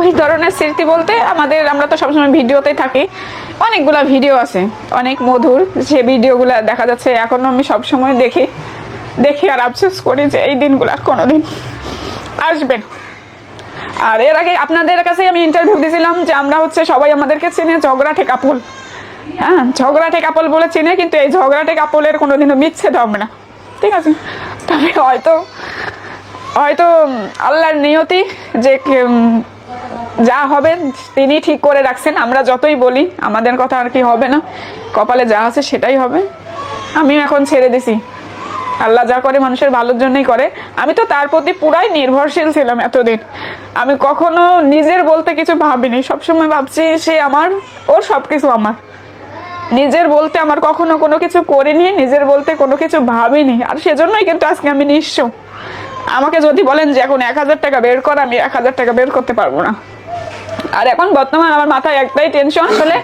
ওই ধরনের স্মৃতি বলতে আমাদের, আমরা তো সবসময় ভিডিওতেই থাকি। অনেকগুলা ভিডিও আছে, অনেক মধুর সে ভিডিওগুলো দেখা যাচ্ছে। এখনও আমি সবসময় দেখি দেখি আর আফসোস করি যে এই দিনগুলো আর কোনোদিন আসবে আর এর আগে আপনাদের কাছে আমি ইন্টারভিউ দিয়েছিলাম যে আমরা হচ্ছে সবাই আমাদেরকে চিনে ঝগড়াটে কাপল হ্যাঁ ঝগড়াটে কাপল বলে চিনে, কিন্তু এই ঝগড়াটে কাপলের কোনোদিনও বিচ্ছেদ হবে না। ঠিক আছে? তবে হয়তো হয়তো আল্লাহর নিয়তি যে যা হবে তিনি ঠিক করে রাখছেন, আমরা যতই বলি, আমাদের কথা আর কি হবে না। কপালে যা আছে সেটাই হবে। আমিও এখন ছেড়ে দিছি। আল্লাহ যা করে মানুষের ভালোর জন্যই করে। আমি তো তার প্রতি পুরাই নির্ভরশীল ছিলাম এতদিন। আমি কখনো নিজের বলতে কিছু ভাবিনি। সবসময় ভাবছি সে আমার ওর সব কিছু আমার। নিজের বলতে আমার কখনো কোনো কিছু করিনি, নিজের বলতে কোনো কিছু ভাবিনি। আর সেজন্যই কিন্তু আজকে আমি নিঃস্ব। আমাকে যদি বলেন যে এখন এক হাজার টাকা বের কর, আমি এক হাজার টাকা বের করতে পারব না। আর এখন বর্তমান আমার মাথায় একটাই টেনশন আসলে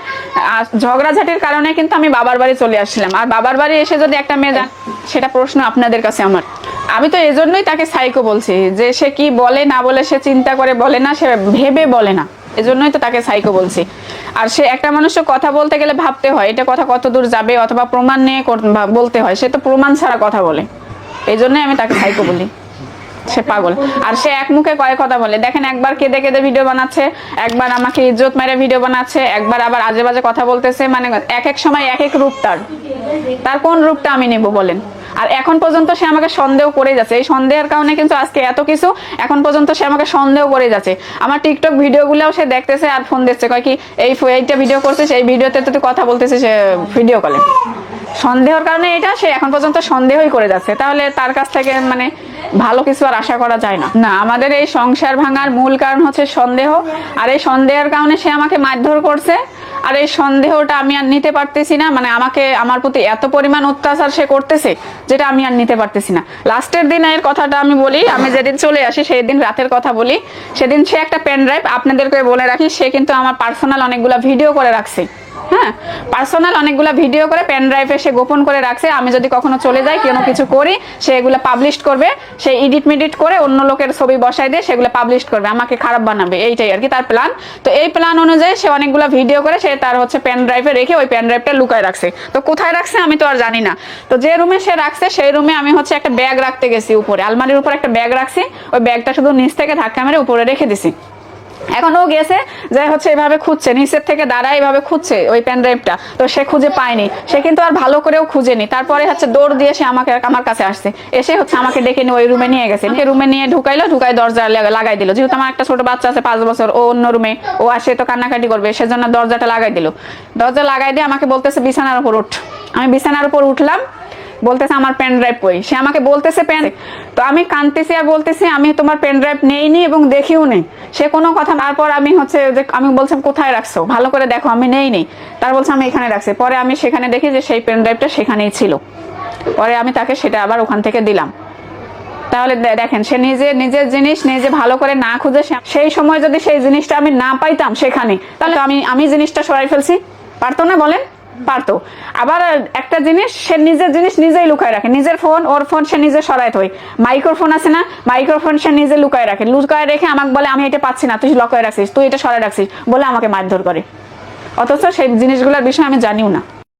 ঝগড়াঝাটির কারণে কিন্তু আমি বাবার বাড়ি চলে আসছিলাম। আর বাবার বাড়ি এসে যদি একটা মেয়ে যান সেটা প্রশ্ন আপনাদের কাছে আমার। আমি তো এজন্যই তাকে সাইকো বলছি, যে সে কি বলে না বলে, সে চিন্তা করে বলে না, সে ভেবে বলে না। এজন্যই তো তাকে সাইকো বলছি। আর সে একটা মানুষের কথা বলতে গেলে ভাবতে হয়, এটা কথা কত দূর যাবে, অথবা প্রমাণ নিয়ে বলতে হয়, সে তো প্রমাণ ছাড়া কথা বলে। এই জন্যই আমি তাকে সাইকো বলি। সে পাগল। আর সে এক মুখে কয়েক কথা বলে? দেখেন একবার কেঁদে কেঁদে ভিডিও বানাচ্ছে, একবার আমাকে ইজ্জত মেরে ভিডিও বানাচ্ছে, একবার আবার আজে বাজে কথা বলতেছে মানে এক এক সময় এক এক রূপ তার। তার কোন রূপটা আমি নেব বলেন? আর এখন পর্যন্ত সে আমাকে সন্দেহ করে যাচ্ছে। এই সন্দেহের কারণে কিন্তু আজকে এত কিছু, এখন পর্যন্ত সে আমাকে সন্দেহ করে যাচ্ছে। আমার টিকটক ভিডিওগুলোও সে দেখতেছে আর ফোন দিচ্ছে, কয় কি, এই এইটা ভিডিও করছিস, এই ভিডিওতে তো কথা বলতেছিস ভিডিও কলে সন্দেহের কারণে এটা সে এখন পর্যন্ত সন্দেহই করে যাচ্ছে। তাহলে তার কাছ থেকে মানে ভালো কিছু আর আশা করা যায় না। না, আমাদের এই সংসার ভাঙার মূল কারণ হচ্ছে সন্দেহ। আর এই সন্দেহের কারণে সে আমাকে মারধর করছে। আর এই সন্দেহটা আমি আর নিতে পারতেছি না। মানে আমাকে, আমার প্রতি এত পরিমাণ অত্যাচার সে করতেছে, যেটা আমি আর নিতে পারতেছি না। লাস্টের দিন এর কথাটা আমি বলি, আমি যেদিন চলে আসি সেই দিন রাতের কথা বলি। সেদিন সে একটা পেন ড্রাইভ আপনাদেরকে বলে রাখি, সে কিন্তু আমার পার্সোনাল অনেকগুলো ভিডিও করে রাখছে। হ্যাঁ পার্সোনাল অনেকগুলো ভিডিও করে পেন ড্রাইভে সে গোপন করে রাখছে। আমি যদি কখনো চলে যাই, কোনো কিছু করি, সে এগুলো পাবলিশ করবে, সে এডিট মিডিট করে অন্য লোকের ছবি বসায় দিয়ে সেগুলো পাবলিশ করবে, আমাকে খারাপ বানাবে, এইটাই আর কি তার প্ল্যান তো এই প্ল্যান অনুযায়ী সে অনেকগুলো ভিডিও করে, সে তার হচ্ছে পেন ড্রাইভে রেখে ওই পেন ড্রাইভটা লুকায় রাখছে। তো কোথায় রাখছে আমি তো আর জানি না। তো যে রুমে সে রাখছে, সেই রুমে আমি হচ্ছে একটা ব্যাগ রাখতে গেছি উপরে, আলমারির উপরে একটা ব্যাগ রাখছি, ওই ব্যাগটা শুধু নিচ থেকে ধাক্কা মেরে উপরে রেখে দিছি। এখন ও গেছে, যে হচ্ছে এভাবে খুঁজছে, নিচের থেকে দাঁড়ায় এভাবে খুঁজছে ওই পেন ড্রাইভটা তো সে খুঁজে পায়নি। সে কিন্তু আর ভালো করেও খুঁজেনি। তারপরে হচ্ছে দৌড় দিয়ে সে আমাকে আমার কাছে আসছে। এসে হচ্ছে আমাকে ডেকে নিয়ে ওই রুমে নিয়ে গেছে। রুমে নিয়ে ঢুকাইলো, ঢুকাই দরজা লাগাই দিল। যেহেতু আমার একটা ছোট বাচ্চা আছে, পাঁচ বছর, ও অন্য রুমে ও আসে তো কান্নাকাটি করবে, সেজন্য দরজাটা লাগাই দিল। দরজা লাগাই দিয়ে আমাকে বলতেছে, বিছানার উপর উঠ। আমি বিছানার উপর উঠলাম বলতেছে, আমার পেন ড্রাইভ কই? সে আমাকে বলতেছে পেন তো আমি কানতেছি আর বলতেছি, আমি তোমার পেন ড্রাইভ নেইনি এবং দেখিও নেই সে কোনো কথা তারপর আমি হচ্ছে যে, আমি বলছিলাম, কোথায় রাখছো? ভালো করে দেখো, আমি নেই নেইনি। তার বলছে, আমি এখানে রাখছি। পরে আমি সেখানে দেখি যে, সেই পেন ড্রাইভটা সেখানেই ছিল। পরে আমি তাকে সেটা আবার ওখান থেকে দিলাম। তাহলে দেখেন, সে নিজে নিজের জিনিস নিজে ভালো করে না খুঁজে সেই সময় যদি সেই জিনিসটা আমি না পাইতাম সেখানে, তাহলে আমি আমি জিনিসটা সরাই ফেলছি। পারতো না বলেন? পারতো। আবার একটা জিনিস, সে নিজের জিনিস নিজেই লুকায় রাখে। নিজের ফোন ওর ফোন সে নিজে সরাই থই মাইক্রোফোন আছে না? মাইক্রোফোন সে নিজে লুকায় রাখে। লুকায় রেখে আমাকে বলে, আমি এটা পাচ্ছি না, তুই লুকায় রাখছিস, তুই এটা সরায় রাখছিস। বলে আমাকে মারধর করে। অথচ সেই জিনিসগুলোর বিষয়ে আমি জানিও না।